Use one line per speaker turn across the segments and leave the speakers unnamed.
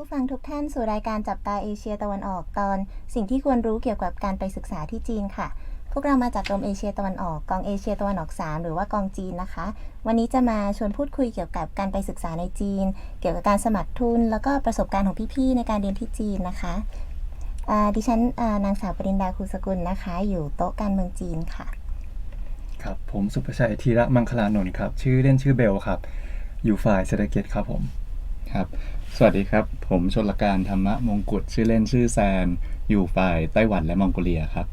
ผู้ฟังทุกท่านสู่รายการจับตาเอเชียตะวันออกตอน สิ่งที่ควรรู้เกี่ยวกับการไปศึกษาที่จีนค่ะ พวกเรามาจากกรมเอเชียตะวันออกกองเอเชียตะวันออก 3 หรือว่ากองจีนนะคะ วันนี้จะมาชวนพูดคุยเกี่ยวกับการไปศึกษาในจีน เกี่ยวกับการสมัครทุน แล้วก็ประสบการณ์ของพี่ๆในการเรียนที่จีนนะคะอ่าดิฉันอ่านางสาวปรินดาคูสกุลนะคะ อยู่โต๊ะการเมืองจีนค่ะ
ครับผมสุภชัยธีระมังคลานนท์ครับชื่อเล่นชื่อเบลครับ อยู่ฝ่ายเศรษฐกิจครับผม
ครับ สวัสดีครับ ผมชนลการธรรมะมงกุฎชื่อเล่นชื่อแซน อยู่ฝ่ายไต้หวันและมองโกเลียครับ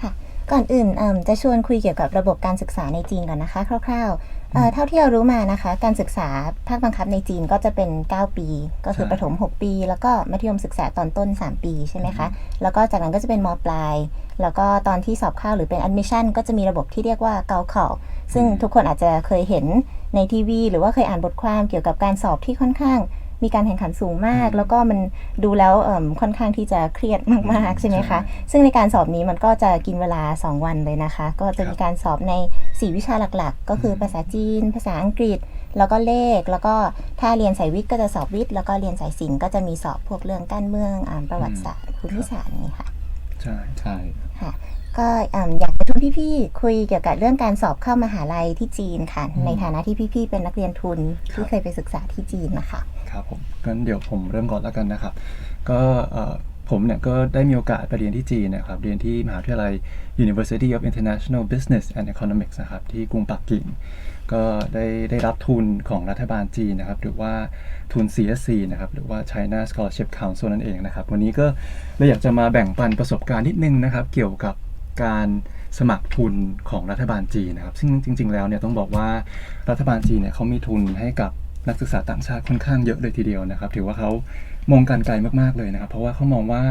ค่ะ ก่อนอื่นเอิ่มจะชวนคุยเกี่ยวกับระบบการศึกษาในจีนก่อนนะคะ คร่าวๆเอ่อเท่าที่เรารู้มานะคะ การศึกษาภาคบังคับในจีนก็จะเป็น 9 ปี ก็คือ
ใช่
ประถม 6 ปี แล้วก็มัธยมศึกษาตอนต้น 3 ปีใช่ไหมคะ แล้วก็จากนั้นก็จะเป็นมปลาย แล้วก็ตอนที่สอบเข้าหรือเป็น admission ก็จะมีระบบที่เรียกว่าเกาเข่าซึ่งทุกคนอาจจะเคยเห็นในทีวี หรือว่าเคยอ่านบทความเกี่ยวกับการสอบที่ค่อนข้าง มีการแข่งขันสูงมาก แล้วก็มันดูแล้วเอิ่มค่อนข้างที่จะเครียดมากๆใช่ไหมคะ ซึ่งในการสอบนี้มันก็จะกินเวลา 2 วันเลยนะคะ ก็จะมีการสอบใน 4 วิชาหลักๆ ก็คือภาษาจีน ภาษาอังกฤษ แล้วก็เลข แล้วก็ถ้าเรียนสายวิทย์ก็จะสอบวิทย์ แล้วก็เรียนสายศิลป์ก็จะมีสอบพวกเรื่องการเมืองอ่านประวัติศาสตร์ภูมิศาสตร์อย่างนี้ค่ะ
ใช่
ใช่
ค่ะ ก็เอิ่มอยากจะชวนพี่ๆคุยเกี่ยวกับเรื่องการสอบเข้ามหาลัยที่จีนค่ะ ในฐานะที่พี่ๆเป็นนักเรียนทุนที่เคยไปศึกษาที่จีนนะคะ
ครับผมงั้นเดี๋ยวผมเริ่มก่อนแล้วกันนะครับ ก็เอ่อผมเนี่ยก็ได้มีโอกาสไปเรียนที่จีนนะครับ เรียนที่มหาวิทยาลัย University of International Business and Economics นะครับที่กรุงปักกิ่ง ก็ได้ได้รับทุนของรัฐบาลจีนนะครับ หรือว่าทุน CSC นะครับ หรือว่า China Scholarship Council นั่นเองนะครับ วันนี้ก็เลยอยากจะมาแบ่งปันประสบการณ์นิดนึงนะครับ เกี่ยวกับ การสมัครทุนของรัฐบาลจีนนะครับ ซึ่งจริง ๆ แล้วเนี่ยต้องบอกว่ารัฐบาลจีนเนี่ยเขามีทุนให้กับนักศึกษาต่างชาติค่อนข้างเยอะเลยทีเดียวนะครับ ถือว่าเขามองการไกลมากๆเลยนะครับ เพราะว่าเขามองว่า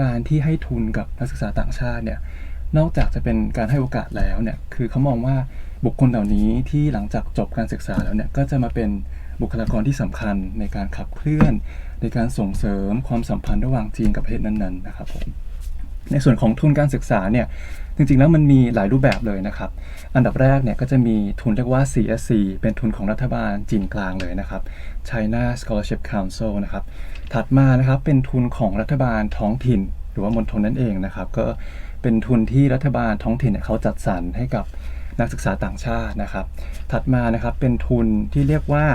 การที่ให้ทุนกับนักศึกษาต่างชาติเนี่ยนอกจากจะเป็นการให้โอกาสแล้วเนี่ยคือเขามองว่าบุคคลเหล่านี้ที่หลังจากจบการศึกษาแล้วเนี่ยก็จะมาเป็นบุคลากรที่สำคัญในการขับเคลื่อน ในการส่งเสริมความสัมพันธ์ระหว่างจีนกับประเทศนั้นๆนะครับผม ในส่วนของทุนการศึกษาเนี่ยจริงๆแล้วมันมีหลายรูปแบบเลยนะครับ อันดับแรกเนี่ยก็จะมีทุนเรียกว่า CSC เป็นทุนของรัฐบาลจีนกลางเลยนะครับ China Scholarship Council นะครับ ถัดมานะครับเป็นทุนของรัฐบาลท้องถิ่น หรือว่ามณฑลนั่นเองนะครับ ก็เป็นทุนที่รัฐบาลท้องถิ่นเนี่ยเขาจัดสรรให้กับนักศึกษาต่างชาตินะครับ ถัดมานะครับเป็นทุนที่เรียกว่า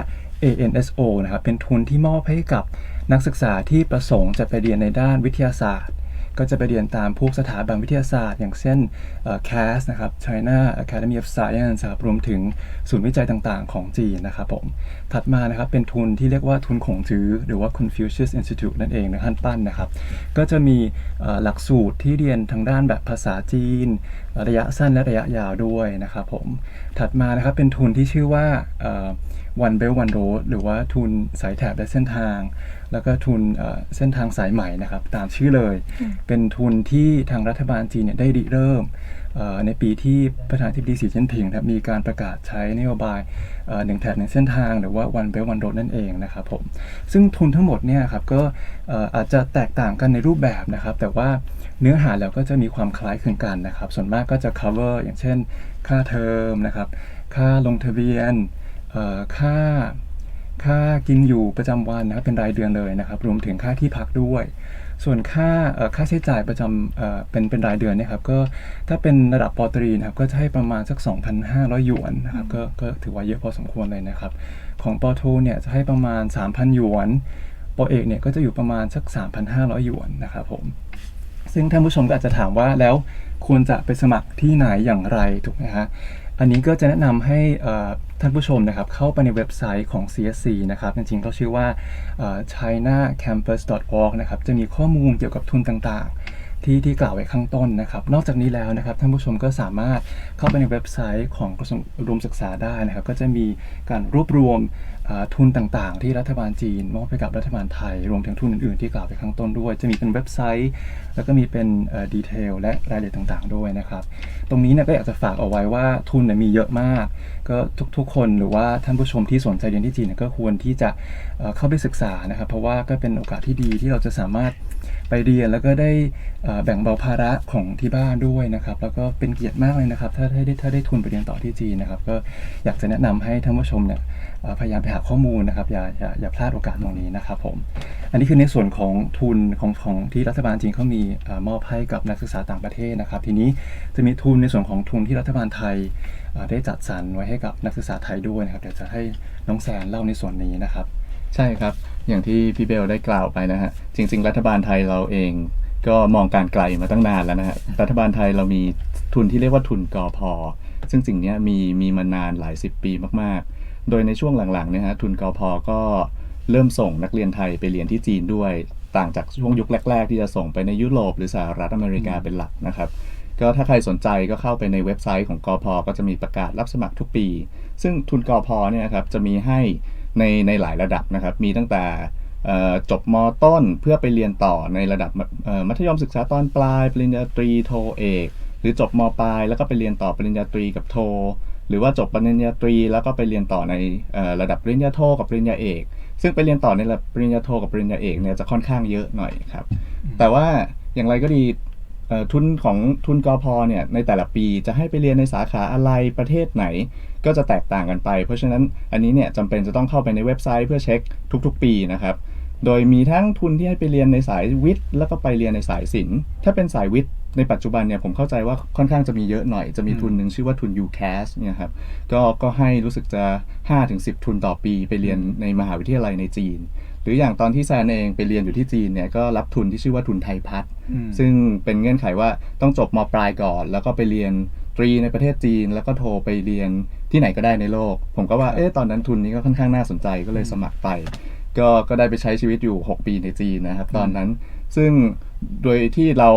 ANSO นะครับ เป็นทุนที่มอบให้กับนักศึกษาที่ประสงค์จะไปเรียนในด้านวิทยาศาสตร์ ก็จะไปเรียนตามพวกสถาบันวิทยาศาสตร์ อย่างเช่นเอ่อ CAS นะครับ China Academy of Science ครับรวมถึงศูนย์วิจัยต่างๆ ของจีนนะครับผมถัดมานะครับเป็นทุนที่เรียกว่าทุนขงจื้อหรือว่า Confucius Institute นั่นเองนะท่นปั้นนะครับ ก็จะมีหลักสูตรที่เรียนทางด้านแบบภาษาจีน ระยะสั้นและระยะยาวด้วยนะครับผมถัดมานะครับเป็นทุนที่ชื่อว่าเอ่อ One Belt One Road หรือว่าทุนสายแถบและเส้นทาง แล้วก็ทุนเอ่อเส้นทางสายใหม่นะครับตามชื่อเลย เป็นทุนที่ทางรัฐบาลจีนเนี่ยได้ริเริ่มเอ่อ ในปีที่ประธานาธิบดีสีจิ้นผิงครับมีการประกาศใช้นโยบายหนึ่งแถบหนึ่งเส้นทางหรือว่า One Belt One Road นั่นเองนะครับผมซึ่งทุนทั้งหมดเนี่ยครับก็อาจจะแตกต่างกันในรูปแบบนะครับ แต่ว่าเนื้อหาแล้วก็จะมีความคล้ายคลึงกันนะครับ ส่วนมากก็จะ cover อย่างเช่น ค่าเทอมนะครับค่าลงทะเบียนค่าค่ากินอยู่ประจำวันนะครับเป็นรายเดือนเลยนะครับ รวมถึงค่าที่พักด้วย ส่วนค่าเอ่อค่าใช้จ่ายประจำเอ่อเป็นเป็นรายเดือนเนะครับก็ถ้าเป็นระดับปอตรีนะครับก็จะให้ประมาณสัก 2,500 หยวนนะครับก็ก็ถือว่าเยอะพอสมควรเลยนะครับ ของปอโทเนี่ยจะให้ประมาณ 3,000 หยวนปอเอกเนี่ยก็จะอยู่ประมาณสัก 3,500 หยวนนะครับผมซึ่งท่านผู้ชมก็อาจจะถามว่าแล้วควรจะไปสมัครที่ไหนอย่างไรถูกไหมฮะ อันนี้ก็จะแนะนำให้ท่านผู้ชมนะครับเข้าไปในเว็บไซต์ของ CSC นะครับ จริงๆเขาชื่อว่า chinacampus.org นะครับ จะมีข้อมูลเกี่ยวกับทุนต่างๆ ที่ที่กล่าวไว้ข้างต้นนะครับ นอกจากนี้แล้วนะครับท่านผู้ชมก็สามารถเข้าไปในเว็บไซต์ของกระทรวงอุดมศึกษาได้นะครับ ก็จะมีการรวบรวม ทุนต่างๆ ที่รัฐบาลจีนมอบให้กับรัฐบาลไทย รวมถึงทุนอื่นๆ ที่กล่าวไปข้างต้นด้วย จะมีเป็นเว็บไซต์ แล้วก็มีเป็นดีเทลและรายละเอียดต่างๆ ด้วยนะครับ ตรงนี้เนี่ยก็อยากจะฝากเอาไว้ว่าทุนเนี่ยมีเยอะมาก ก็ทุกๆ คนหรือว่าท่านผู้ชมที่สนใจเรียนที่จีนนก็ควรที่จะเข้าไปศึกษานะครับ เพราะว่าก็เป็นโอกาสที่ดีที่เราจะสามารถ ไปเรียนแล้วก็ได้แบ่งเบาภาระของที่บ้านด้วยนะครับแล้วก็เป็นเกียรติมากเลยนะครับ ถ้าได้ถ้าได้ทุนไปเรียนต่อที่จีนนะครับ ก็อยากจะแนะนำให้ท่านผู้ชมเนี่ยพยายามไปหาข้อมูลนะครับอย่าอย่าอย่าพลาดโอกาสตรงนี้นะครับผมอันนี้คือในส่วนของทุนของของที่รัฐบาลจีนเขามีอมอบให้กับนักศึกษาต่างประเทศนะครับ ทีนี้จะมีทุนในส่วนของทุนที่รัฐบาลไทยได้จัดสรรไว้ให้กับนักศึกษาไทยด้วยนะครับเดี๋ยวจะให้น้องแซนเล่าในส่วนนี้นะครับ
ใช่ครับ อย่างที่พี่เบลได้กล่าวไปนะฮะ จริง ๆ รัฐบาลไทยเราเองก็มองการไกลมาตั้งนานแล้วนะฮะ รัฐบาลไทยเรามีทุนที่เรียกว่าทุนกอพอ ซึ่งสิ่งนี้มีมีมานานหลายสิบปีมากๆ โดยในช่วงหลังๆเนี่ยฮะทุนกอพอก็เริ่มส่งนักเรียนไทยไปเรียนที่จีนด้วย ต่างจากช่วงยุคแรก ๆ ที่จะส่งไปในยุโรปหรือสหรัฐอเมริกาเป็นหลักนะครับก็ถ้าใครสนใจก็เข้าไปในเว็บไซต์ของกอพอก็จะมีประกาศรับสมัครทุกปี ซึ่งทุนกอพอเนี่ยครับจะมีให้ ในในหลายระดับนะครับ มีตั้งแต่เอ่อจบมต้นเพื่อไปเรียนต่อในระดับเอ่อมัธยมศึกษาตอนปลาย ปริญญาตรีโทเอก หรือจบมปลาย แล้วก็ไปเรียนต่อปริญญาตรีกับโท หรือว่าจบปริญญาตรี แล้วก็ไปเรียนต่อในเอ่อระดับปริญญาโทกับปริญญาเอก ซึ่งไปเรียนต่อในระดับปริญญาโทกับปริญญาเอกเนี่ยจะค่อนข้างเยอะหน่อยครับแต่ว่าอย่างไรก็ดีเอ่อ ทุนของทุนกอพอเนี่ยในแต่ละปีจะให้ไปเรียนในสาขาอะไรประเทศไหน ก็จะแตกต่างกันไป เพราะฉะนั้นอันนี้เนี่ยจำเป็นจะต้องเข้าไปในเว็บไซต์เพื่อเช็คทุกๆ ปีนะครับโดยมีทั้งทุนที่ให้ไปเรียนในสายวิทย์ แล้วก็ไปเรียนในสายศิลป์ถ้าเป็นสายวิทย์ในปัจจุบันเนี่ยผมเข้าใจว่าค่อนข้างจะมีเยอะหน่อย จะมีทุนหนึ่งชื่อว่าทุน UCAS เนี่ยครับก็ก็ให้รู้สึกจะ 5-10 ทุนต่อปีไปเรียนในมหาวิทยาลัยในจีน รืออย่างตอนที่แซนเองไปเรียนอยู่ที่จีนเนี่ยก็รับทุนที่ชื่อว่าทุนไทยพัฒน์
อืม
ซึ่งเป็นเงื่อนไขว่าต้องจบมปลายก่อน แล้วก็ไปเรียนตรีในประเทศจีน แล้วก็โทรไปเรียนที่ไหนก็ได้ในโลก ผมก็ว่าเอ๊ะตอนนั้นทุนนี้ก็ค่อนข้างน่าสนใจก็เลยสมัครไปก็ก็ได้ไปใช้ชีวิตอยู่ 6 ปีในจีนนะครับ ตอนนั้นซึ่งโดยที่เรา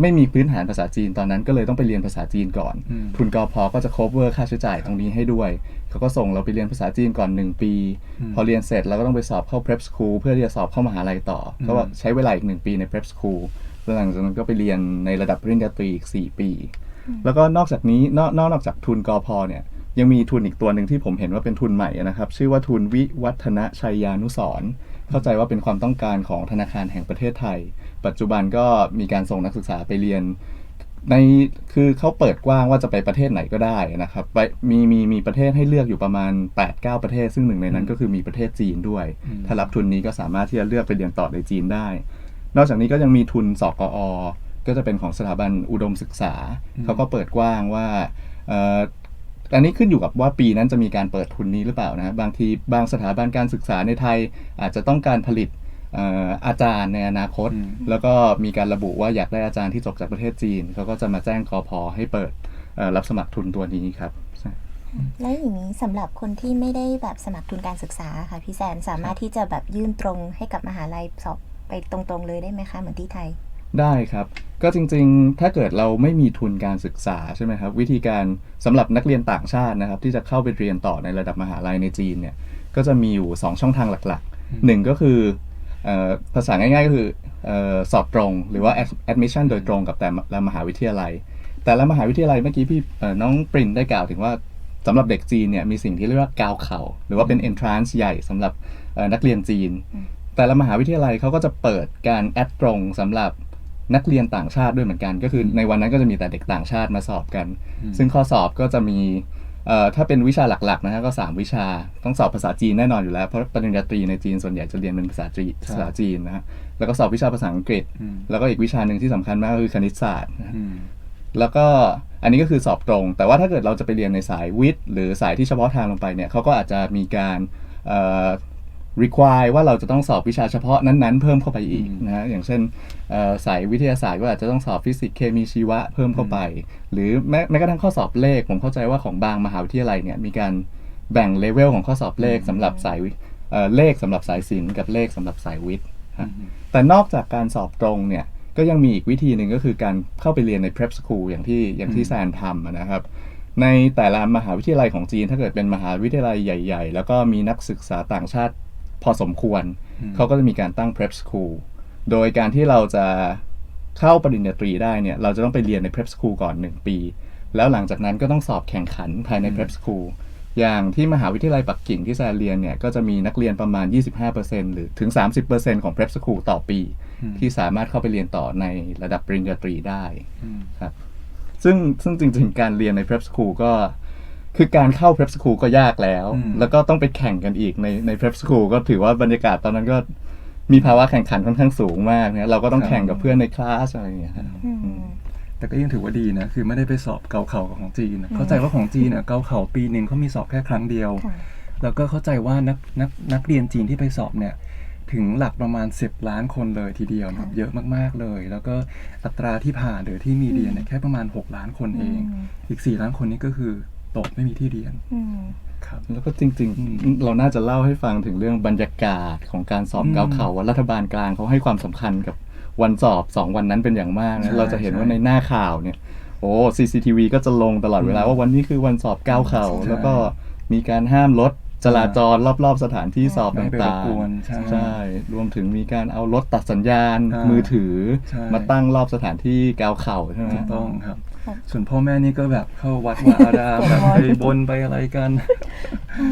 ไม่มีพื้นฐานภาษาจีนตอนนั้นก็เลยต้องไปเรียนภาษาจีนก่อน
อืม
ทุนกอพอก็จะ cover ค่าใช้จ่ายตรงนี้ให้ด้วย เขาก็ส่งเราไปเรียนภาษาจีนก่อน 1 ปี พอเรียนเสร็จเราก็ต้องไปสอบเข้า prep school เพื่อที่จะสอบเข้ามหาลัยต่อก็ว่าใช้เวลาอีก 1 ปีใน prep school แล้วหลังจากนั้นก็ไปเรียนในระดับปริญญาตรีอีก 4 ปี แล้วก็นอกจากนี้นอกนอกนอกจากทุนกอพอเนี่ยยังมีทุนอีกตัวหนึ่งที่ผมเห็นว่าเป็นทุนใหม่นะครับ ชื่อว่าทุนวิวัฒนชัยยานุสรณ์เข้าใจว่าเป็นความต้องการของธนาคารแห่งประเทศไทย ปัจจุบันก็มีการส่งนักศึกษาไปเรียน ในคือเขาเปิดกว้างว่าจะไปประเทศไหนก็ได้นะครับไปมีมีมีประเทศให้เลือกอยู่ประมาณ 8-9 ประเทศ ซึ่งหนึ่งในนั้นก็คือมีประเทศจีนด้วย ถ้ารับทุนนี้ก็สามารถที่จะเลือกไปเรียนต่อในจีนได้ นอกจากนี้ก็ยังมีทุนสกอก็จะเป็นของสถาบันอุดมศึกษา เขาก็เปิดกว้างว่าเอ่ออันนี้ขึ้นอยู่กับว่าปีนั้นจะมีการเปิดทุนนี้หรือเปล่านะบางทีบางสถาบันการศึกษาในไทยอาจจะต้องการผลิตเอ่ออาจารย์ในอนาคต
อืม
แล้วก็มีการระบุว่าอยากได้อาจารย์ที่จบจากประเทศจีนเขาก็จะมาแจ้งกอพอให้เปิดเอ่อรับสมัครทุนตัวนี้ครับใช่
แล้วอย่างนี้สำหรับคนที่ไม่ได้แบบสมัครทุนการศึกษาค่ะพี่แซนสามารถที่จะแบบยื่นตรงให้กับมหาลัยสอบไปตรงๆเลยได้ไหมคะเหมือนที่ไทย
ได้ครับ ก็จริงๆ ถ้าเกิดเราไม่มีทุนการศึกษาใช่ไหมครับ วิธีการสำหรับนักเรียนต่างชาตินะครับ ที่จะเข้าไปเรียนต่อในระดับมหาลัยในจีนเนี่ยก็จะมีอยู่ 2 ช่องทางหลักๆหนึ่งก็คือเอ่อ ภาษาง่ายๆก็คือเออสอบตรง หรือว่า ad- admission โดยตรงกับแต่ละมหาวิทยาลัย แต่ละมหาวิทยาลัยเมื่อกี้พี่เอ่อน้องปรินได้กล่าวถึงว่าสำหรับเด็กจีนเนี่ยมีสิ่งที่เรียกว่ากาวเข่า หรือว่าเป็น entrance ใหญ่สำหรับเอ่อนักเรียนจีน แต่ละมหาวิทยาลัยเขาก็จะเปิดการแอดตรงสำหรับนักเรียนต่างชาติด้วยเหมือนกัน ก็คือในวันนั้นก็จะมีแต่เด็กต่างชาติมาสอบกัน ซึ่งข้อสอบก็จะมีเอ่อ ถ้าเป็นวิชาหลักๆนะฮะก็ 3 วิชาต้องสอบภาษาจีนแน่นอนอยู่แล้ว เพราะปริญญาตรีในจีนส่วนใหญ่จะเรียนเป็นภาษาจีนภาษาจีนนะฮะแล้วก็สอบวิชาภาษาอังกฤษ
อืม
แล้วก็อีกวิชาหนึ่งที่สำคัญมากก็คือคณิตศาสตร์นะฮะ
อืม
แล้วก็อันนี้ก็คือสอบตรง แต่ว่าถ้าเกิดเราจะไปเรียนในสายวิทย์ หรือสายที่เฉพาะทางลงไปเนี่ยเขาก็อาจจะมีการเอ่อ require ว่าเราจะต้องสอบวิชาเฉพาะนั้นๆ เพิ่มเข้าไปอีกนะฮะอย่างเช่นเอ่อสายวิทยาศาสตร์ก็อาจจะต้องสอบฟิสิกส์เคมีชีวะเพิ่มเข้าไป หรือแม้แม้กระทั่งข้อสอบเลข ผมเข้าใจว่าของบางมหาวิทยาลัยเนี่ยมีการแบ่งเลเวลของข้อสอบเลขสำหรับสายวิเอ่อเลขสำหรับสายศิลป์กับเลขสำหรับสายวิทย์ฮะแต่นอกจากการสอบตรงเนี่ยก็ก็ยังมีอีกวิธีหนึ่งก็คือการเข้าไปเรียนใน prep school อย่างที่อย่างที่แซนทำอะนะครับในแต่ละมหาวิทยาลัยของจีน ถ้าเกิดเป็นมหาวิทยาลัยใหญ่ ๆ แล้วก็มีนักศึกษาต่างชาติ พอสมควร
อืม
เขาก็จะมีการตั้ง prep school โดยการที่เราจะเข้าปริญญาตรีได้เนี่ย เราจะต้องไปเรียนใน prep school ก่อน 1 ปี แล้วหลังจากนั้นก็ต้องสอบแข่งขันภายใน prep school อย่างที่มหาวิทยาลัยปักกิ่งที่แซนเรียนเนี่ย ก็จะมีนักเรียนประมาณ 25%หรือถึง 30%ของ prep school ต่อปี
อืม
ที่สามารถเข้าไปเรียนต่อในระดับปริญญาตรีได้
อืม
ครับซึ่งซึ่งจริงๆ การเรียนใน prep school ก็ คือการเข้า prep school ก็ยากแล้ว
อืม
แล้วก็ต้องไปแข่งกันอีกในใน prep school ก็ถือว่าบรรยากาศตอนนั้นก็มีภาวะแข่งขันค่อนข้างสูงมากเนี่ยเราก็ต้องแข่งกับเพื่อนในคลาสอะไรอย่างเงี้ยครับ
อืม
แต่ก็ยังถือว่าดีนะ คือไม่ได้ไปสอบเกาเข่าของจีนนะเข้าใจว่าของจีนเนี่ยเกาเข่าปีหนึ่งเขามีสอบแค่ครั้งเดียว
ค่ะ
แล้วก็เข้าใจว่านักนักนักเรียนจีนที่ไปสอบเนี่ยถึงหลักประมาณ 10 ล้านคนเลยทีเดียวนะครับเยอะมากๆเลย แล้วก็อัตราที่ผ่านหรือที่มีเรียนเนี่ยแค่ประมาณ 6 ล้านคนเอง
อืม
อีก 4 ล้านคนนี่ก็คือ ตกไม่มีที่เรียน
อืม
ครับ
แล้วก็จริง
อืม
ๆเราน่าจะเล่าให้ฟังถึงเรื่องบรรยากาศของการสอบ
อืม
เกาเข่าว่ารัฐบาลกลางเขาให้ความสำคัญกับวันสอบสองวันนั้นเป็นอย่างมาก
ใช่
นะเราจะเห็น
ใช่
ว่าในหน้าข่าวเนี่ย โอ้ CCTV ก็จะลงตลอดเวลา
อืม
ว่าวันนี้คือวันสอบเก้าเข่า
ใช่
แล้วก็มีการห้ามรถจราจรรอบๆสถานที่สอบ
ไม่ให้ไปรบ
ต่าง
กวนใช่
ๆใช่ รวมถึงมีการเอารถตัดสัญญาณ
อ่ามื
มือถือ
ใช่
มาตั้งรอบสถานที่เกาเข่าใช่ไหม
ถูกต้องครับ
ครับ
ส่วนพ่อแม่นี่ก็แบบเข้าวัดวาอารามแบบไปบนไปอะไรกัน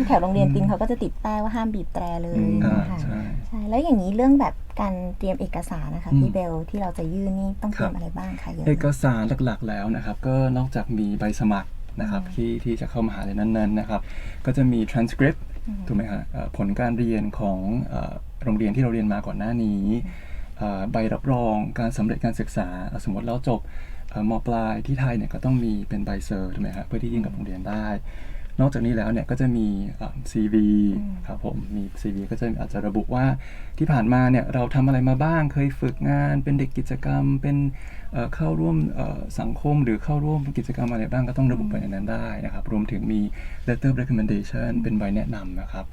แถวโรงเรียนตินเขาก็จะติดป้ายว่าห้ามบีบแตรเลย
อืม
อ่า
ค่ะ
ใช่
ใช่แล้วอย่างนี้เรื่องแบบการเตรียมเอกสารนะคะ
อืม
พี่เบลที่เราจะยื่นนี่ต้องเตรีย
ครั
ม
บ
อะไรบ้างคะเยอะ
เอกสารหลักๆแล้วนะครับ ก็นอกจากมีใบสมัครนะครับ
อืม
ที่ที่จะเข้ามหาลัยนั้นๆนะครับ ก็จะมี transcript
อืม
ถูกไหมฮะเอ่อผลการเรียนของเอ่อโรงเรียนที่เราเรียนมาก่อนหน้านี้เอ่อใบรับรองการสำเร็จการศึกษาอะสมมติเราจบเอ่อ มปลายที่ไทยเนี่ยก็ต้องมีเป็นใบเซอร์ถูกไหมฮะเพื่อที่ยื่นกับโรงเรียนได้ นอกจากนี้แล้วเนี่ยก็จะมีเอ่อ CV
อืม
ครับผมมี CV ก็จะอาจจะระบุว่าที่ผ่านมาเนี่ยเราทำอะไรมาบ้างเคยฝึกงานเป็นเด็กกิจกรรม เป็นเอ่อเข้าร่วมเอ่อสังคมหรือเข้าร่วมกิจกรรมอะไรบ้างก็ต้องระบุไปในนั้นได้นะครับ รวมถึงมี letter of recommendation เป็นใบแนะนำนะครับ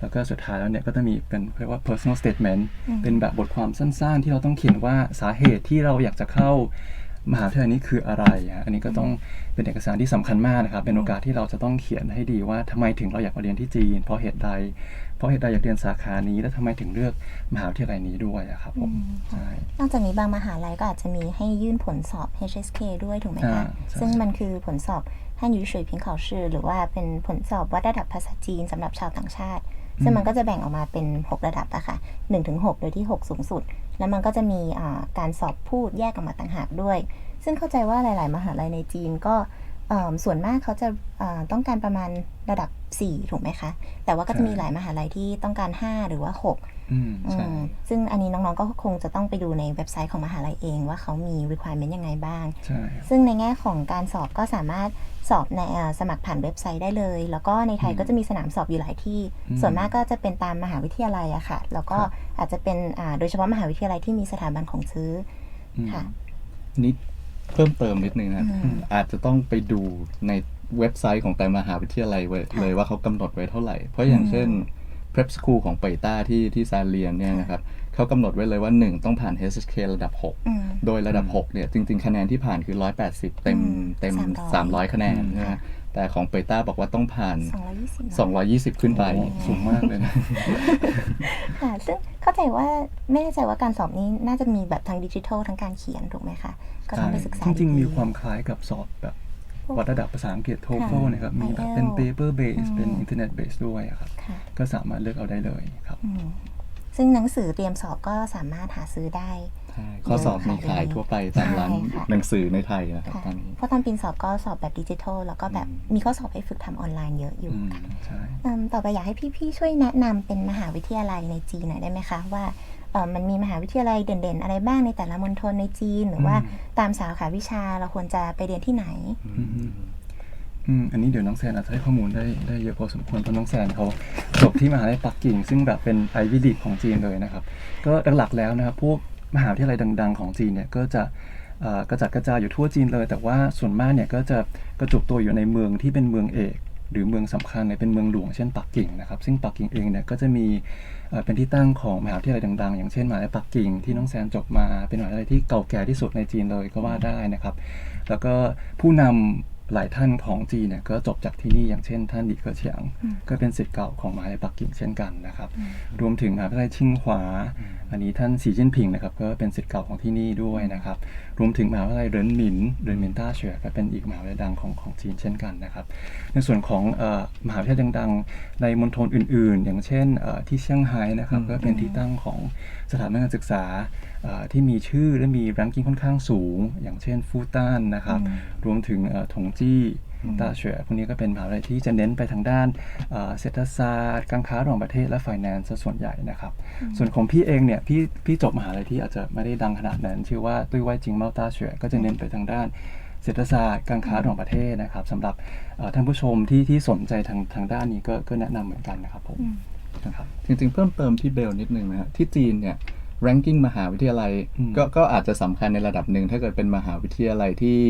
แล้วก็สุดท้ายแล้วเนี่ยก็จะมีเป็นเรียกว่า personal statement
อืม
เป็นแบบบทความสั้นๆ ที่เราต้องเขียนว่าสาเหตุที่เราอยากจะเข้า มหาวิทยาลัยนี้คืออะไรฮะอันนี้ก็ต้องเป็นเอกสารที่สำคัญมากนะครับ เป็นโอกาสที่เราจะต้องเขียนให้ดีว่าทำไมถึงเราอยากมาเรียนที่จีน เพราะเหตุใด เพราะเหตุใดอยากเรียนสาขานี้ และทำไมถึงเลือกมหาวิทยาลัยนี้ด้วยครับผมใช่
นอกจากนี้บางมหาลัยก็อาจจะมีให้ยื่นผลสอบ HSK ด้วยถูกไหมคะซึ่งมันคือผลสอบท่านยูสุยพิงเขาชื่อหรือว่าเป็นผลสอบวัดระดับภาษาจีนสำหรับชาวต่างชาติ ซึ่งมันก็จะแบ่งออกมาเป็น 6 ระดับอะค่ะ1ถึง6โดยที่ 6 สูงสุด แล้วมันก็จะมีการสอบพูดแยกออกมาต่างหากด้วย ซึ่งเข้าใจว่าหลาย ๆ มหาลัยในจีนก็ ส่วนมากเขาจะอ่าต้องการประมาณระดับ 4 ถูกไหมคะ แต่ว่าก็จะมี
ใช่
หลายมหาลัยที่ต้องการ 5 หรือว่า6
อืม
อื
ใช่
มซึ่งอันนี้น้องๆก็คงจะต้องไปดูในเว็บไซต์ของมหาลัยเองว่าเขามี requirement ยังไงบ้าง
ใช่ครับ
ซึ่งในแง่ของการสอบก็สามารถสอบในเอ่อสมัครผ่านเว็บไซต์ได้เลย แล้วก็ในไทย
อืม
ก็จะมีสนามสอบอยู่หลายที่
อืม
ส่วนมากก็จะเป็นตามมหาวิทยาลัยอะค่ะ แล้วก็
ครับ
อาจจะเป็นอ่าโดยเฉพาะมหาวิทยาลัยที่มีสถาบันของซื้อ
อืม
ค่ะ
นิด เพิ่มเติมนิดนึงนะครับ
อืม
อาจจะต้องไปดูในเว็บไซต์ของแต่มหาวิทยาลัยไว้
ค่ะ
เลยว่าเขากำหนดไว้เท่าไหร่ เพราะอย่าง
อืม
เช่น prep school ของเปยต้าที่ที่ซานเรียนเนี่ยนะครับเขากำหนดไว้เลยว่า 1 ต้องผ่าน HSK ระดับ
อืม
6โดยระดับ 6 เนี่ย จริง ๆ คะแนนที่ผ่านคือ 180 เต็ม
อืม
เต็ม
300
300 คะแนน
อืม
ใช่ไหม แต่ของเปยต้าบอกว่าต้องผ่าน
220
220 ขึ้นไป
โอ้สูงมากเลยนะ
ค่ะซึ่งเข้าใจว่าไม่แน่ใจว่าการสอบนี้น่าจะมีแบบทั้งดิจิทัลทั้งการเขียนถูกไหมคะก็ต้องไปศึกษา
จริงๆมี
ดีๆ
ความคล้ายกับสอบแบบวัดระดับภาษาอังกฤษ TOEFL นะครับ มีแบบ
IELTS
เป็น paper base
อืม
เป็น internet base ด้วยอะครับ
ค่ะ
ก็สามารถเลือกเอาได้เลยครับ
อืม ซึ่งหนังสือเตรียมสอบก็สามารถหาซื้อได้
ใช่ข้อสอบมีขายทั่วไปตามร้าน
ใช่ค่ะ
หนังสือในไทยนะครับ
ค่ะ
ตอนนี้
เพราะตอนปีนสอบก็สอบแบบดิจิทัลแล้วก็แบบ
อืม
มีข้อสอบให้ฝึกทำออนไลน์เยอะอยู่
อืมใช่
อืมต่อไปอยากให้พี่ๆช่วยแนะนำเป็นมหาวิทยาลัยในจีนหน่อยได้ไหมคะ ว่าเออมันมีมหาวิทยาลัยเด่นๆ อะไรบ้างในแต่ละมณฑลในจีน หรือว่า
อืม
ตามสาขาวิชาเราควรจะไปเรียนที่ไหน
อืม อืมอันนี้เดี๋ยวน้องแซนอาจจะให้ข้อมูลได้ได้เยอะพอสมควรเพราะน้องแซนเขาจบที่มหาลัยปักกิ่ง ซึ่งแบบเป็นไอวิลีกของจีนเลยนะครับ ก็หลักๆแล้วนะครับพวกมหาวิทยาลัยดัง ๆ ของจีนเนี่ยก็จะกระจัดกระจายอยู่ทั่วจีนเลย แต่ว่าส่วนมากเนี่ยก็จะกระจุกตัวอยู่ในเมืองที่เป็นเมืองเอก หรือเมืองสำคัญเนี่ยเป็นเมืองหลวงเช่นปักกิ่งนะครับ ซึ่งปักกิ่งเองเนี่ยก็จะมีเป็นที่ตั้งของมหาวิทยาลัยดังๆ อย่างเช่นมหาวิทยาลัยปักกิ่งที่น้องแซนจบมา เป็นมหาวิทยาลัยที่เก่าแก่ที่สุดในจีนเลยก็ว่าได้นะครับ แล้วก็ผู้นำ หลายท่านของจีนเนี่ยก็จบจากที่นี่อย่างเช่น ท่านหลีเกอเฉียง ก็เป็นศิษย์เก่าของมหาวิทยาลัยปักกิ่งเช่นกันนะครับ รวมถึงมหาวิทยาลัยชิงหวา อันนี้ท่านสีจิ้นผิงนะครับก็เป็นศิษย์เก่าของที่นี่ด้วยนะครับ รวมถึงมหาวิทยาลัยเรินหมินเรินหมินต้าเฉวยก็เป็นอีกมหาวิทยาลัยดังของของจีนเช่นกันนะครับ ในส่วนของเอ่อมหาวิทยาลัยดังๆ ในมณฑลอื่น ๆ อย่างเช่นเอ่อที่เซี่ยงไฮ้นะครับก็เป็นที่ตั้งของสถาบันการศึกษาเอ่อ ที่มีชื่อและมีรังกิ้งค่อนข้างสูง อย่างเช่นฟูต้านนะครับ รวมถึงเอ่อถงจี้ต้าเฉวยพวกนี้ก็เป็นมหาวิทยาลัยที่จะเน้นไปทางด้านเอ่อเศรษฐศาสตร์ การค้าระหว่างประเทศและ finance ซะส่วนใหญ่นะครับ ส่วนของพี่เองเนี่ยพี่พี่จบมหาลัยที่อาจจะไม่ได้ดังขนาดนั้น ชื่อว่าตุ้ยไว้จิงเมาต้าเฉวยก็จะเน้นไปทางด้านเศรษฐศาสตร์การค้าระหว่างประเทศนะครับสำหรับเอ่อท่านผู้ชมที่ที่สนใจทางทางด้านนี้ก็ก็แนะนำเหมือนกันนะครับผมนะครับ
จริงๆเพิ่มเติมที่เบลนิดนึงนะฮะที่จีนเนี่ย ranking มหาวิทยาลัย
อืม
ก็ก็อาจจะสำคัญในระดับหนึ่งถ้าเกิดเป็นมหาวิทยาลัยที่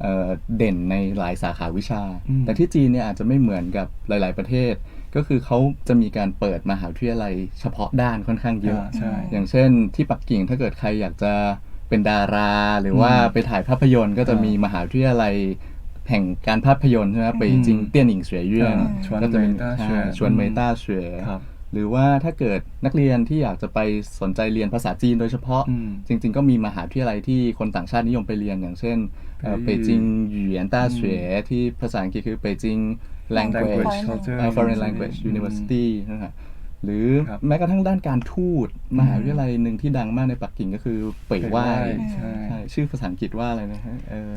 เอ่อเด่นในหลายสาขาวิชา
อืม
แต่ที่จีนเนี่ยอาจจะไม่เหมือนกับหลาย ๆประเทศ ก็คือเขาจะมีการเปิดมหาวิทยาลัยเฉพาะด้านค่อนข้างเยอะ
อ่าใช่
อย่างเช่น ที่ปักกิ่งถ้าเกิดใครอยากจะเป็นดารา หรือว่า
อืม
ไปถ่ายภาพยนตร์ก็จะ
อ่ามี
มีมหาวิทยาลัยแห่งการภาพยนตร์ใช่ไหมไปจริงเตี้ยนหญิงเสวยเยื่อน
อ่าชวน
ก็จะเป็น
เมต้า
ใช่
เฉวย
ชวนเม
อืม
ต้าเฉวย
ครับ
หรือว่าถ้าเกิดนักเรียนที่อยากจะไปสนใจเรียนภาษาจีนโดยเฉพาะ
อืม
จริง ๆ ก็มีมหาวิทยาลัยที่คนต่างชาตินิยมไปเรียนอย่างเช่นเอ่อ
ไป
เปจิงหยูเอียนต้าเฉวยที่ภาษาอังกฤษคือเปจิง language
Language Culture
เอ่อ foreign
University
language
อืม
university นะฮะหรือ
ครับ
แม้กระทั่งด้านการทูตมหาวิทยาลัยหนึ่งที่ดังมากในปักกิ่งก็คือเป่ยว่าย
ใช่
ใช่ชื่อภาษาอังกฤษว่าอะไรนะฮะเออ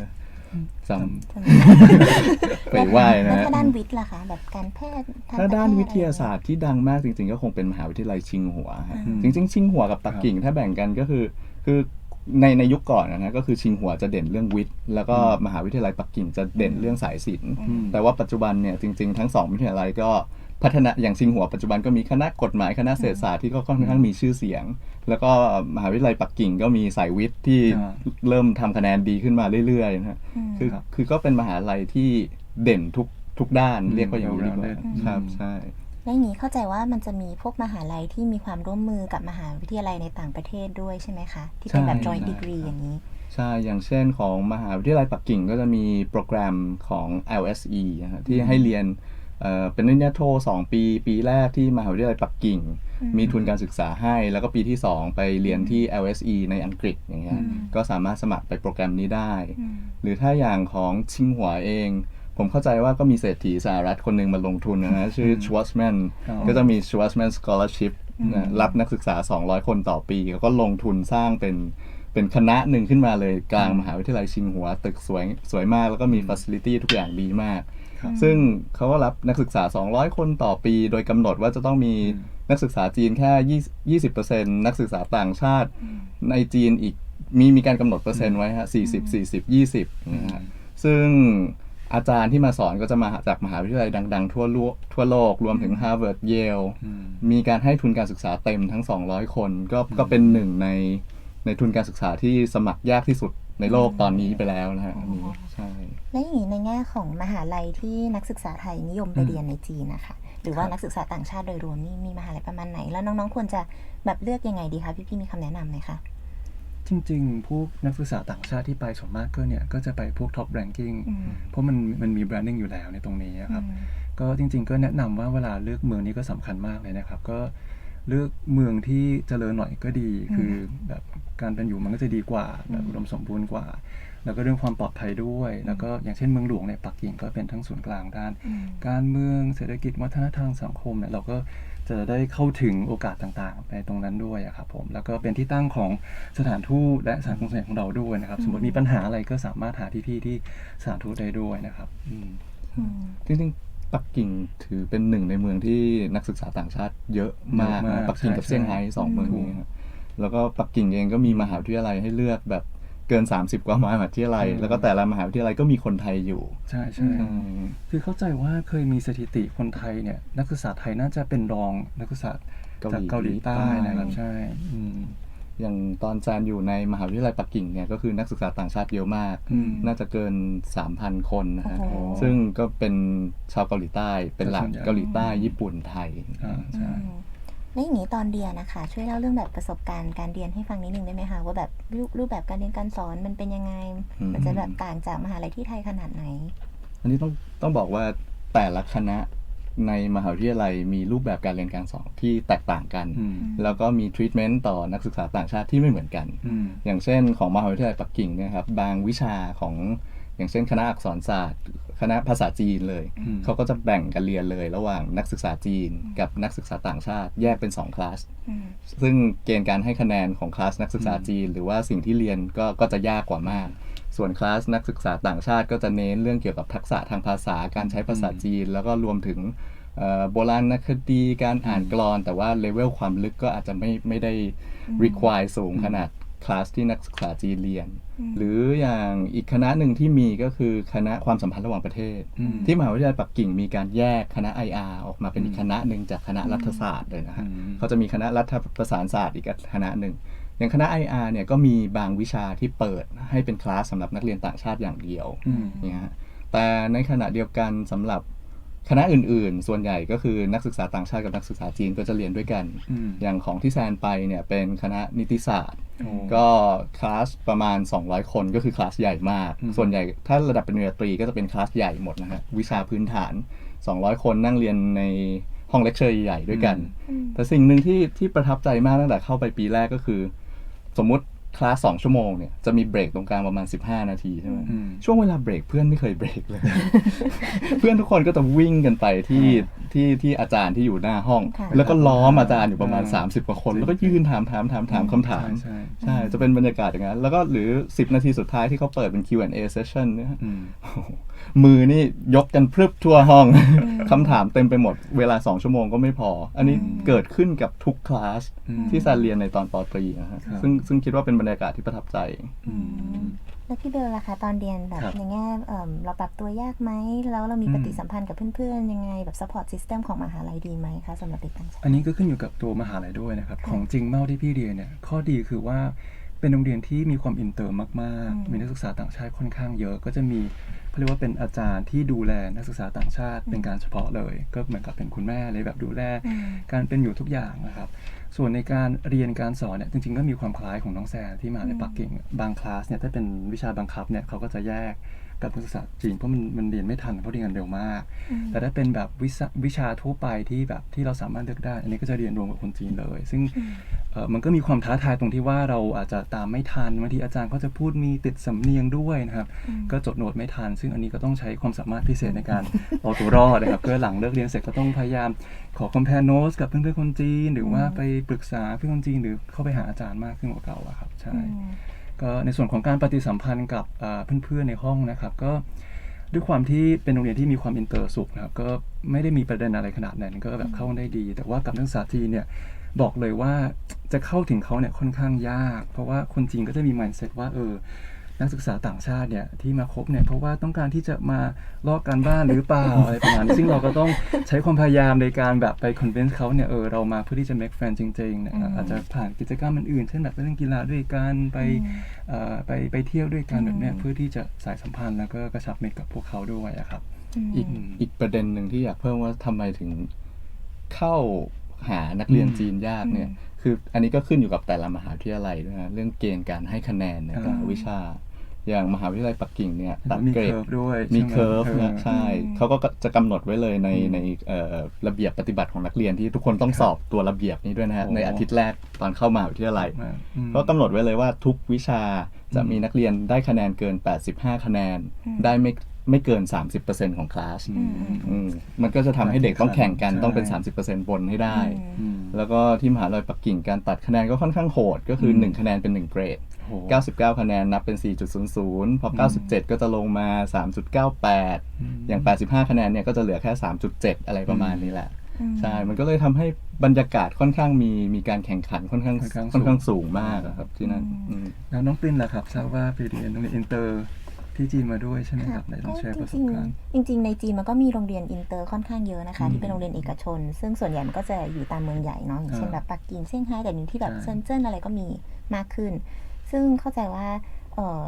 จ
จำำ
เป่ยว่ายนะ
แล้ว
ฮะ
ถ้าด้านวิทย์ล่ะคะแบบการแพทย์ทง
ถ้าด้าน
ประเทศ
วิทยาศาสตร์ที่ดังมากจริง ๆ ก็คงเป็นมหาวิทยาลัยชิงหัวฮะ
อืม
จริง ๆ ชิงหัวกับปักกิ่ง ถ้าแบ่งกันก็คือคือในในยุคก่อนนะฮะก็คือชิงหัวจะเด่นเรื่องวิทย์แล้วก็มหาวิทยาลัยปักกิ่งจะเด่นเรื่องสายศิลป์
อืม
แต่ว่าปัจจุบันเนี่ยจริง ๆ ทั้งสองวิทยาลัยก็ พัฒนาอย่างชิงหัวปัจจุบันก็มีคณะกฎหมายคณะเศรษฐศาสตร์ที่ก็ค่อนข้างมีชื่อเสียง แล้วก็มหาวิทยาลัยปักกิ่งก็มีสายวิทย์ที่
อ่า
เริ่มทำคะแนนดีขึ้นมาเรื่อยๆนะฮะ
อืม
คือ
ครับ
คือก็เป็นมหาลัยที่เด่นทุกทุกด้านเรียกว่าอย่างนี้ดีกว่า
well-rounded
ครับ
อืม
ใช่
แล้วอย่างนี้เข้าใจว่ามันจะมีพวกมหาลัยที่มีความร่วมมือกับมหาวิทยาลัยในต่างประเทศด้วยใช่ไหมคะ ที่เป็นแบบ
ใช่
joint
ใช่
degree อย่างนี้
ใช่ อย่างเช่นของมหาวิทยาลัยปักกิ่งก็จะมีโปรแกรมของ LSE นะฮะที่ให้เรียน เอ่อเป็นปริญญาโท2 ปี ปีแรกที่มหาวิทยาลัยปักกิ่ง มีทุนการศึกษาให้ แล้วก็ปีที่ 2 ไปเรียนที่ LSE ในอังกฤษอย่างเงี้ย
อืม
ก็สามารถสมัครไปโปรแกรมนี้ได้
อืม
หรือถ้าอย่างของชิงหัวเอง ผมเข้าใจว่าก็มีเศรษฐีสหรัฐคนหนึ่งมาลงทุนนะฮะชื่อชว a สแมน
อ๋อ
ก็จะมีชว a สแมนสกอ l ชิพนะรับนักศึกษา 200 คนต่อปีแล้วก็ลงทุนสร้างเป็นเป็นคณะหนึ่งขึ้นมาเลยกลางมหาวิทยาลัยชิงหัว ตึกสวยสวยมากแล้วก็มีฟัสซิลิตี้ทุกอย่างดีมาก
ครับ
ซึ่งเขาก็รับนักศึกษา 200 คนต่อปี โดยกำหนดว่าจะต้องมี
อืม
นักศึกษาจีนแค่ 20 20%นักศึกษาต่างชาติในจีนอีกมีมีการกำหนดเปอร์เซ็นต์ไว้ฮะ40 40 20นะฮะซึ่งอาจารย์ที่มาสอนก็จะมาจากมหาวิทยาลัยดัง ๆ ทั่วโลกทั่วโลกรวมถึง Harvard Yale
อืม
มีการให้ทุนการศึกษาเต็มทั้ง 200 คน ก็ก็เป็นหนึ่งในในทุนการศึกษาที่สมัครยากที่สุด ในโลกตอนนี้ไปแล้วนะฮะอันนี้ใช่
และอย่างนี้ในแง่ของมหาลัยที่นักศึกษาไทยนิยมไป
อืม
เรียนในจีนนะคะ หรือว่านักศึกษาต่างชาติโดยรวมนี่มีมหาลัยประมาณไหน แล้วน้องๆควรจะแบบเลือกยังไงดีคะพี่ๆมีคำแนะนำไหมคะ
จริงๆ พวกนักศึกษาต่างชาติที่ไปส่วนมากก็เนี่ย ก็จะไปพวก top ranking
อืม
เพราะมันมันมี branding อยู่แล้วในตรงนี้นะครับ
อืม
ก็จริง ๆ ก็แนะนำว่าเวลาเลือกเมืองนี้ก็สำคัญมากเลยนะครับ ก็ เลือกเมืองที่เจริญหน่อยก็ดี คือแบบการเป็นอยู่มันก็จะดีกว่าแบบอุดมสมบูรณ์กว่า แล้วก็เรื่องความปลอดภัยด้วย แล้วก็อย่างเช่นเมืองหลวงในยปักกิ่งก็เป็นทั้งศูนย์กลางด้าน
อืม
การเมืองเศรษฐกิจวัฒนธรรมสังคมเนี่ยเราก็จะได้เข้าถึงโอกาสต่างๆ ในตรงนั้นด้วยอะครับผมแล้วก็เป็นที่ตั้งของสถานทูตและสถานกงสุลของเราด้วยนะครับ สมมติมีปัญหาอะไรก็สามารถหาที่ๆที่สถานทูตได้ด้วยนะครับอืม
อืม
จริงๆ ปักกิ่งถือเป็นหนึ่งในเมืองที่นักศึกษาต่างชาติเยอะมาก
เยอะมา
นะ
ก
ปักกิ่งกับ
ใช่
เซี่ยงไฮ้สองเมืองนี้ครับแล้วก็ปักกิ่งเองก็มีมหาวิทยาลัยให้เลือกแบบเกิน 30 กว่ามหาวิทยาลัย
อืม
แล้วก็แต่ละมหาวิทยาลัยก็มีคนไทยอยู่
ใช่ใช่
ใช่
คือเข้าใจว่าเคยมีสถิติคนไทยเนี่ยนักศึกษาไทยน่าจะเป็นรองนักศึกษาจากเกาหลีใต้นะครับใช่ อืม
อย่างตอนแจนอยู่ในมหาวิทยาลัยปักกิ่งเนี่ยก็คือนักศึกษาต่างชาติเยอะมาก
อืม
น่าจะเกิน 3,000 คนนะฮะ
โอ้โห
ซึ่งก็เป็นชาวเกาหลีใต้เป็นหลัก
ส่วนใหญ่
เกาหลีใต้ญี่ปุ่นไทย
อ่าใช่
อืมแล้วอย่างนี้ตอนเรียนนะคะ ช่วยเล่าเรื่องแบบประสบการณ์การเรียนให้ฟังนิดนึงได้ไหมคะว่าแบบรูปรูปแบบการเรียนการสอนมันเป็นยังไง
อืม
มันจะแบบต่างจากมหาลัยที่ไทยขนาดไหน
อันนี้ต้องต้องบอกว่าแต่ละคณะ ในมหาวิทยาลัยมีรูปแบบการเรียนการสอนที่แตกต่างกัน
อืม
แล้วก็มีทรีทเมนต์ต่อนักศึกษาต่างชาติที่ไม่เหมือนกัน
อืม
อย่างเช่นของมหาวิทยาลัยปักกิ่งเนี่ยครับบางวิชาของอย่างเช่นคณะอักษรศาสตร์ คณะภาษาจีนเลย
อืม
เขาก็จะแบ่งกันเรียนเลย ระหว่างนักศึกษาจีนกับนักศึกษาต่างชาติแยกเป็น2คลาส
อืม
ซึ่งเกณฑ์การให้คะแนนของคลาสนักศึกษาจีน หรือว่าสิ่งที่เรียนก็ก็จะยากกว่ามาก ส่วนคลาสนักศึกษาต่างชาติก็จะเน้นเรื่องเกี่ยวกับทักษะทางภาษาการใช้ภาษาจีน แล้วก็รวมถึงเอ่อโบราณคดีการอ่านกลอน แต่ว่าเลเวลความลึกก็อาจจะไม่ไม่ได้ require สูงขนาด คลาสที่นักศึกษาจีนเรียน หรืออย่างอีกคณะหนึ่งที่มีก็คือคณะความสัมพันธ์ระหว่างประเทศ
อืม
ที่มหาวิทยาลัยปักกิ่งมีการแยกคณะ IR ออกมาเป็นอีกคณะหนึ่งจากคณะรัฐศาสตร์เลยนะฮะ
อืม
เขาจะมีคณะรัฐประสานศาสตร์อีกคณะหนึ่งอย่างคณะ IR เนี่ยก็มีบางวิชาที่เปิดให้เป็นคลาสสำหรับนักเรียนต่างชาติอย่างเดียว
อืม
เนี่ยฮะแต่ในขณะเดียวกันสำหรับ คณะอื่นๆ ส่วนใหญ่ก็คือนักศึกษาต่างชาติกับนักศึกษาจีนก็จะเรียนด้วยกัน
อืม
อย่างของที่แซนไปเนี่ยเป็นคณะนิติศาสตร์
โอ้
ก็คลาสประมาณ 200 คนก็คือคลาสใหญ่มาก
อืม
ส่วนใหญ่ถ้าระดับปริญญาตรีก็จะเป็นคลาสใหญ่หมดนะฮะวิชาพื้นฐาน 200 คนนั่งเรียนในห้องเลคเชอร์ใหญ่ๆด้วยกัน แต่สิ่งหนึ่งที่ที่ประทับใจมากตั้งแต่เข้าไปปีแรกก็คือ สมมุติ คลาสสองชั่วโมงเนี่ยจะมีเบรกตรงกลางประมาณ 15 นาทีใช่ไหม
อืม
ช่วงเวลาเบรกเพื่อนไม่เคยเบรกเลย เพื่อนทุกคนก็จะวิ่งกันไปที่ที่ที่อาจารย์ที่อยู่หน้าห้อง
ค่ะ
แล้วก็ล้อมอาจารย์อยู่ประมาณ
อ่า
30 กว่าคน
จริง
แล้วก็ยืนถามถามถามถามคำถาม
ใช่
ใช่จะเป็นบรรยากาศอย่างนั้น แล้วก็หรือ 10 นาทีสุดท้ายที่เขาเปิดเป็น Q&A session เนี่ยฮะ
อืม
โอ้โหมือนี่ยกกันพรึบทั่วห้องคำถามเต็มไปหมดเวลา 2 ชั่วโมงก็ไม่พอ อันนี้เกิดขึ้นกับทุกคลาส
อืม
ที่แซนเรียนในตอนปอตรีนะฮะ
ครับ
ซึ่งซึ่งคิดว่าเป็นบรรยากาศที่ประทับใจ
อืม
แล้วพี่เบลล่ะคะตอนเรียนแบบ
ครับ
ในแง่เอิ่มเราปรับตัวยากไหมแล้วเรามี
อืม
ปฏิสัมพันธ์กับเพื่อนๆ ยังไงแบบ support system ของมหาลัยดีไหมคะสำหรับเด็กต่างชาติ
อันนี้ก็ขึ้นอยู่กับตัวมหาลัยด้วยนะครับ ของจริงเมาที่พี่เรียนเนี่ย ข้อดีคือว่า เป็นโรงเรียนที่มีความอินเตอร์มาก
อืม
ๆมีนักศึกษาต่างชาติค่อนข้างเยอะ ก็จะมีเขาเรียกว่าเป็นอาจารย์ที่ดูแลนักศึกษาต่างชาติเป็นการเฉพาะเลย ก็เหมือนกับเป็นคุณแม่เลยแบบดูแล
อืม
การเป็นอยู่ทุกอย่างนะครับ ส่วนในการเรียนการสอนเนี่ยจริง ๆ ก็มีความคล้ายของน้องแซนที่มหาลัยปักกิ่ง บางคลาสเนี่ยถ้าเป็นวิชาบังคับเนี่ยเขาก็จะแยก กับนักศึกษาจีนเพราะมันมันเรียนไม่ทันเพราะเรียนกันเร็วมาก แต่ถ้าเป็นแบบวิชาวิชาทั่วไปที่แบบที่เราสามารถเลือกได้ อันนี้ก็จะเรียนรวมกับคนจีนเลย ซึ่งเอ่อมันก็มีความท้าทายตรงที่ว่าเราอาจจะตามไม่ทันบางทีอาจารย์เขาจะพูดมีติดสำเนียงด้วยนะครับก็จดโน้ตไม่ทัน ซึ่งอันนี้ก็ต้องใช้ความสามารถพิเศษในการเอาตัวรอดนะครับก็หลังเลิกเรียนเสร็จก็ต้องพยายามขอ compare notes กับเพื่อนๆคนจีน หรือว่าไปปรึกษาเพื่อนคนจีน หรือเข้าไปหาอาจารย์มากขึ้นกว่าเก่าอะครับใช่ ก็ในส่วนของการปฏิสัมพันธ์กับเพื่อนๆในห้องนะครับ ก็ด้วยความที่เป็นโรงเรียนที่มีความอินเตอร์สูงนะครับก็ไม่ได้มีประเด็นอะไรขนาดนั้น ก็แบบเข้าได้ดี แต่ว่ากับนักศึกษาจีนเนี่ยบอกเลยว่าจะเข้าถึงเขาเนี่ยค่อนข้างยาก เพราะว่าคนจีนก็จะมี mindset ว่าเออ นักศึกษาต่างชาติเนี่ยที่มาคบเนี่ยเพราะว่าต้องการที่จะมาลอกการบ้านหรือเปล่าอะไรประมาณนี้ซึ่งเราก็ต้องใช้ความพยายามในการแบบไป convince เขาเนี่ยเออเรามาเพื่อที่จะ make friend จริงๆนะครับอาจจะผ่านกิจกรรมอื่นๆเช่นแบบไปเล่นกีฬาด้วยกันไปเอ่อไปไปเที่ยวด้วยกันแบบเนี้ยเพื่อที่จะสายสัมพันธ์แล้วก็กระชับมิตรกับพวกเขาด้วยอะครับ
อีก
อืม
อีกประเด็นหนึ่งที่อยากเพิ่มว่าทำไมถึงเข้าหานักเรียน
อืม
จีนยากเนี่ยคืออันนี้ก็ขึ้นอยู่กับแต่ละมหาวิทยาลัยด้วยนะเรื่องเกณฑ์การให้คะแนนในแต่ละ
อ่า
วิชา อย่างมหาวิทยาลัยปักกิ่งเนี่ย
เห็น
ตัด
ว่ามี
เกรด
curve ด้วย
มี
ใช่ไหม
เคอร์ฟ
เออ
นะใช่เขาก็จะกำหนดไว้เลยในในเอ่อระเบียบปฏิบัติของนักเรียนที่ทุกคนต้องสอบตัวระเบียบนี้ด้วยนะฮะ
โอ้
ในอาทิตย์แรกตอนเข้ามหาวิทยาลัย
อืม
ก็กำหนดไว้เลยว่าทุกวิชาจะ
อืม
มีนักเรียนได้คะแนนเกิน 85 คะแนนได้ไม่ไม่เกิน 30%ของคลาส
อืม
อืมมันก็จะทำให้เด็กต้องแข่งกัน
ใช่
ต้องเป็น 30%บนให้ได้
อืม
แล้วก็ที่มหาลัยปักกิ่งการตัดคะแนนก็ค่อนข้างโหด ก็คือ
อืม
1คะแนนเป็น 1 เกรด
โห
99 คะแนนนับเป็น 4.00 พอ 97 ก็จะลงมา 3.98
อืม
อย่าง 85 คะแนนเนี่ยก็จะเหลือแค่ 3.7 อะไรประมาณนี้แหละ
อืม
ใช่ มันก็เลยทำให้บรรยากาศค่อนข้างมีมีการแข่งขันค่อนข้าง
ค่อนข้างสูง
ค่อนข้างสูงมากอะครับที่นั่นอืม
แล้วน้องปรินล่ะครับทราบว่าไปเรียนโรงเรียนอินเตอร์ที่จีนมาด้วยใช่ไหมครับไหนลองแชร์ประสบการณ์
จริงๆจริงๆในจีนมันก็มีโรงเรียนอินเตอร์ค่อนข้างเยอะนะคะ
อืม
ที่เป็นโรงเรียนเอกชน ซึ่งส่วนใหญ่มันก็จะอยู่ตามเมืองใหญ่เนาะอย่างเช่น
อ่า
แบบปักกิ่งเซี่ยงไฮ้แต่นี้ที่แบบ
ใช่
เซินเจิ้นอะไรก็มีมากขึ้น ซึ่งเข้าใจว่าเออ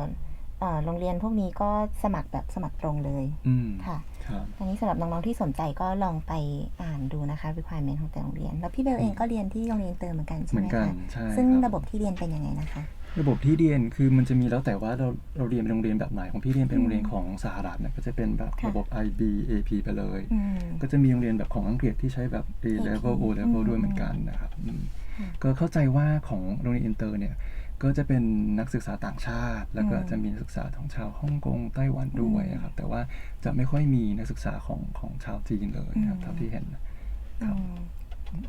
เออโรงเรียนพวกนี้ก็สมัครแบบสมัครตรงเลย
อืม
ค่ะ
ครับ
อันนี้สำหรับน้องๆที่สนใจก็ลองไปอ่านดูนะคะ requirement ของแต่โรงเรียน แล้วพี่เบลเองก็เรียนที่โรงเรียนอินเตอร์เหมือนกันใช่
เหมื
ไห
อ
ม
นกัน
คะ
ใช่
ซึ่ง
ค
ระบบที่เรียนเป็นยังไงนะคะ
ระบบที่เรียนคือมันจะมีแล้วแต่ว่าเราเราเรียนเป็นโรงเรียนแบบไหนของพี่เรียนเป็นโรงเรียนของสหรัฐเนี่ยก็จะเป็นแบบ
ค่ะ
ระบบ IB AP ไปเลย
อืม
ก็จะมีโรงเรียนแบบของอังกฤษที่ใช้แบบ A level O level
อืม
ด้วยเหมือนกันนะครับอืม
ค่ะ
ก็เข้าใจว่าของโรงเรียนอินเตอร์เนี่ย ก็จะเป็นนักศึกษาต่างชาติ แล้วก็
อืม
จะมีนักศึกษาของชาวฮ่องกงไต้หวันด้วยนะครับแต่ว่าจะไม่ค่อยมีนักศึกษาของของชาวจีนเลยนะครับ
อืม
เท่าที่เห็นนะครับ
อืม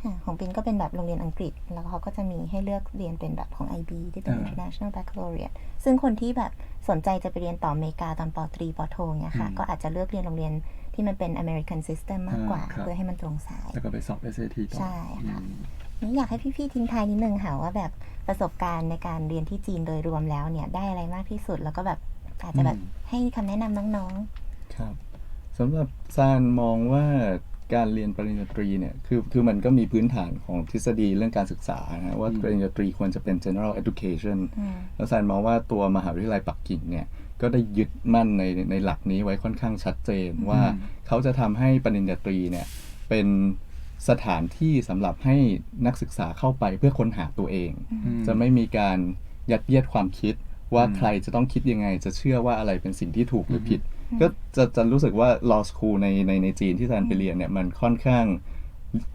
ค่ะของปินก็เป็นแบบโรงเรียนอังกฤษ แล้วเขาก็จะมีให้เลือกเรียนเป็นแบบของ IB ที่เป็น
อ่า
International Baccalaureate ซึ่งคนที่แบบสนใจจะไปเรียนต่ออเมริกาตอนปตรีปโทเนี่ยค่ะ
อืม
ก็อาจจะเลือกเรียนโรงเรียนที่มันเป็น American System มากกว่า
อ่าครับ
เพื่อให้มันตรงสาย
แล้วก็ไปสอบ SAT ต่อ
ใช่ค่ะ
อืม
นี่อยากให้พี่ๆทิ้งท้ายนิดนึงค่ะว่าแบบประสบการณ์ในการเรียนที่จีนโดยรวมแล้วเนี่ยได้อะไรมากที่สุด แล้วก็แบบอาจจะแบบ
อืม
ให้คำแนะนำน้อง
ครับสำหรับซานมองว่าการเรียนปริญญาตรีเนี่ยคือคือมันก็มีพื้นฐานของทฤษฎีเรื่องการศึกษานะว่า
อืม
ปริญญาตรีควรจะเป็น general education
ๆอืม
แล้วซานมองว่าตัวมหาวิทยาลัยปักกิ่งเนี่ยก็ได้ยึดมั่นในในหลักนี้ไว้ค่อนข้างชัดเจนว่าเขาจะทำให้ปริญญาตรีเนี่ยเป็น สถานที่สำหรับให้นักศึกษาเข้าไปเพื่อค้นหาตัวเอง
อืม
จะไม่มีการยัดเยียดความคิดว่า
อืม
ใครจะต้องคิดยังไง จะเชื่อว่าอะไรเป็นสิ่งที่ถูกหรือ
ม
ผิด ก็จะจะรู้สึกว่า law school ในในในจีนที่แซนไปเรียนเนี่ยมันค่อนข้าง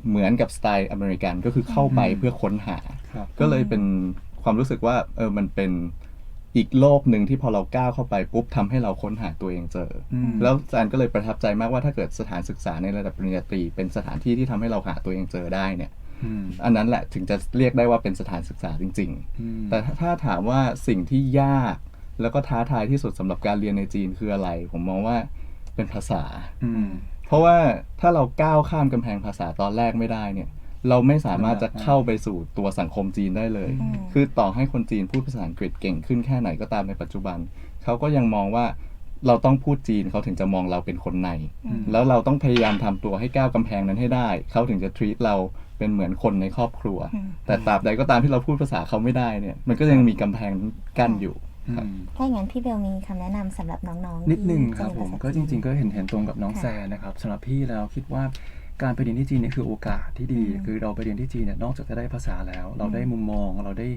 เหมือนกับสไตล์อเมริกันก็คือเข้าไป
อืม
เพื่อค้นหา
ครับ
ก็เลยเป็นความรู้สึกว่าเออมันเป็น อีกโลกหนึ่งที่พอเราก้าวเข้าไปปุ๊บทำให้เราค้นหาตัวเองเจออ
ม
แล้วแซนก็เลยประทับใจมากว่าถ้าเกิดสถานศึกษาในระดับปริญญาตรี เป็นสถานที่ที่ทำให้เราหาตัวเองเจอได้เนี่ย
อืม
อันนั้นแหละถึงจะเรียกได้ว่าเป็นสถานศึกษาจริง
อืม
ๆแต่ถ้าถามว่าสิ่งที่ยาก แล้วก็ท้าทายที่สุดสำหรับการเรียนในจีนคืออะไร ผมมองว่าเป็นภาษา
อืม
เพราะว่าถ้าเราก้าวข้ามกำแพงภาษาตอนแรกไม่ได้เนี่ย เราไม่สามารถจะเข้าไปสู่ตัวสังคมจีนได้เลย
อืม
คือต่อให้คนจีนพูดภาษาอังกฤษเก่งขึ้นแค่ไหนก็ตามในปัจจุบัน เขาก็ยังมองว่าเราต้องพูดจีนเขาถึงจะมองเราเป็นคนใน
อืม
แล้วเราต้องพยายามทำตัวให้ก้าวกำแพงนั้นให้ได้ เขาถึงจะ treat เราเป็นเหมือนคนในครอบครัว
อืม
แต่ตราบใดก็ตามที่เราพูดภาษาเขาไม่ได้เนี่ย มันก็ยังมีกำแพงกั้นอยู่
อื
ครับ
ม
ถ้าอย่างนั้นพี่เบลมีคำแนะนำสำหรับน้องๆ
นิดนึง
ที่
ครับ
จะ
ผม
เยนภาษา
ก็จริงๆ
จีน
ก็เห็นเห็นตรงกับน้อง
ค่ะ
แซนนะครับสำหรับพี่แล้วคิดว่า การไปเรียนที่จีนเนี่ยคือโอกาสที่ดี
อืม
คือเราไปเรียนที่จีนเนี่ยนอกจากจะได้ภาษาแล้ว เราได้มุมมองเราได้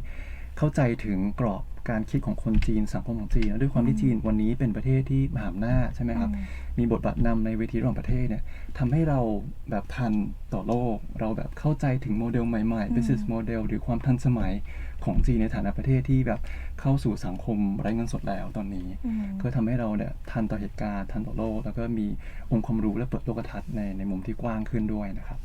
เข้าใจถึงกรอบการคิดของคนจีนสังคมของจีนแล้วด้วยความที่จีนวันนี้เป็นประเทศที่มหาอำนาจใช่ไหมครับ
อืม
มีบทบาทนำในเวทีระหว่างประเทศเนี่ยทำให้เราแบบทันต่อโลก เราแบบเข้าใจถึงโมเดลใหม่ๆ business model หรือความทันสมัย ของจีนในฐานะประเทศที่แบบเข้าสู่สังคมไร้เงินสดแล้วตอนนี้
อืม
ก็ทำให้เราเนี่ยทันต่อเหตุการณ์ทันต่อโลก แล้วก็มีองค์ความรู้และเปิดโลกทัศน์ในในมุมที่กว้างขึ้นด้วยนะครับ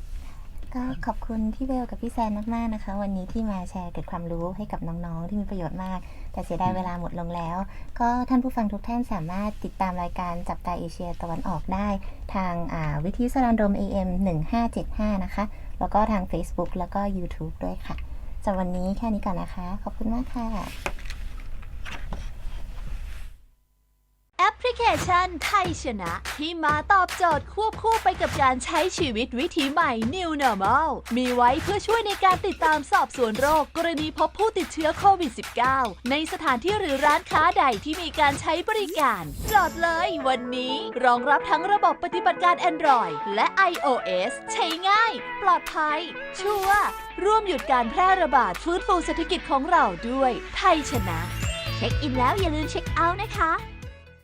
ก็ขอบคุณพี่เบลกับพี่แซนมากๆนะคะ วันนี้ที่มาแชร์เกร็ดความรู้ให้กับน้องๆ ที่มีประโยชน์มาก แต่เสียดายเวลาหมดลงแล้ว ก็ท่านผู้ฟังทุกท่านสามารถติดตามรายการจับตาเอเชียตะวันออกได้ ทางอ่าวิทยุสรานรม AM 1575 นะคะ แล้วก็ทาง Facebook แล้วก็ YouTube ด้วยค่ะ สำหรับวันนี้แค่นี้ก่อนนะคะ ขอบคุณมากค่ะ
แอปพลิเคชันไทยชนะ ที่มาตอบโจทย์ควบคู่ไปกับการใช้ชีวิตวิถีใหม่ New Normal มีไว้เพื่อช่วยในการติดตามสอบสวนโรค กรณีพบผู้ติดเชื้อโควิด -19 ในสถานที่หรือร้านค้าใดที่มีการใช้บริการโหลดเลยวันนี้ รองรับทั้งระบบปฏิบัติการ Android และ iOS ใช้ง่าย ปลอดภัย ชัวร์ร่วมหยุดการแพร่ระบาดฟื้นฟูเศรษฐกิจของเราด้วย ไทยชนะ เช็คอินแล้วอย่าลืมเช็คเอาท์นะคะ